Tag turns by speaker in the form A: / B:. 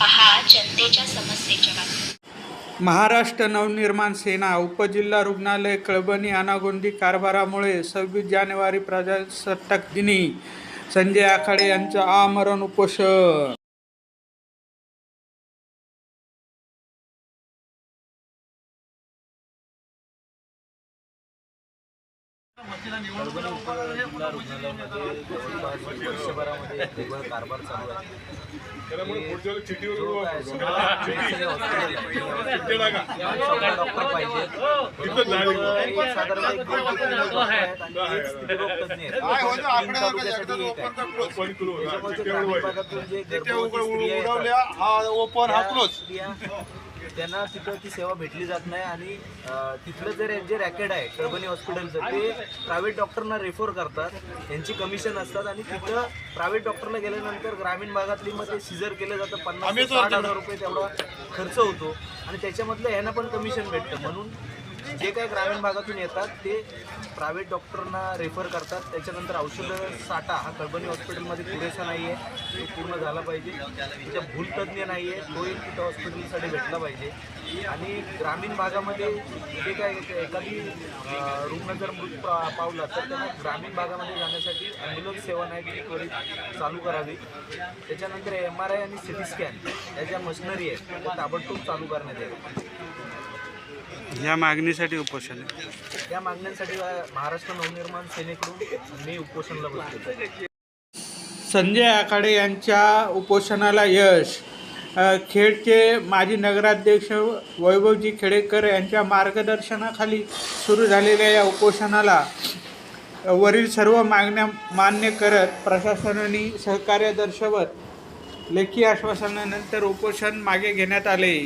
A: पहा जनतेच्या समस्येच्या बातम्या
B: महाराष्ट्र नवनिर्माण सेना उपजिल्हा रुग्णालय कळबणी अनागोंदी कारभारामुळे सव्वीस जानेवारी प्रजासत्ताक दिनी संजय आखाडे यांचं आमरण उपोषण.
C: रुग्णालयामध्ये जवळपास वर्षभरामध्ये कारभार चालू आहे. की जो काय सरकारी हॉस्पिटल आहे, शंभर डॉक्टर पाहिजे. एक साधारणतः एक दोन ते तीन डॉक्टर आहेत आणि एक त्यांना तिथं ती सेवा भेटली जात नाही आणि तिथलं जे जे रॅकेट आहे कळबणी हॉस्पिटलचं ते प्रायव्हेट डॉक्टरना रेफर करतात. त्यांची कमिशन असतात आणि तिथं प्रायव्हेट डॉक्टरला गेल्यानंतर ग्रामीण भागातली मग ते सिजर केलं जातं पन्नास साठ हजार रुपये तेवढा खर्च होतो. आणि त्याच्यामधलं ह्यांना पण कमिशन भेटतं. म्हणून जे काही ग्रामीण भागातून येतात ते प्रायव्हेट डॉक्टरना रेफर करतात. त्याच्यानंतर औषध साठा हा कळबणी हॉस्पिटलमध्ये पुरेसा नाही आहे तो पूर्ण झाला पाहिजे. त्याच्या भूलतज्ञ नाही आहे तोही तिथं हॉस्पिटलसाठी भेटला पाहिजे. आणि ग्रामीण भागामध्ये जे काय एखादी रुग्ण जर मृत पा- पावला तर त्यांना ग्रामीण भागामध्ये जाण्यासाठी ॲम्ब्युलन्स सेवा नाही ती त्वरित चालू करावी. त्याच्यानंतर एम आर आय आणि सी टी स्कॅन या ज्या मशिनरी आहेत त्या ताबडतोब चालू करण्यात याव्या
B: या मागणीसाठी उपोषण आहे.
C: या मागण्यांसाठी महाराष्ट्र नवनिर्माण सेनेकडून मी उपोषणला
B: संजय आखाडे यांच्या उपोषणाला यश. खेडचे माजी नगराध्यक्ष वैभवजी खेडेकर यांच्या मार्गदर्शनाखाली सुरू झालेल्या या उपोषणाला वरील सर्व मागण्या मान्य करत प्रशासनाने सहकार्य दर्शवत लेखी आश्वासनानंतर उपोषण मागे घेण्यात आले.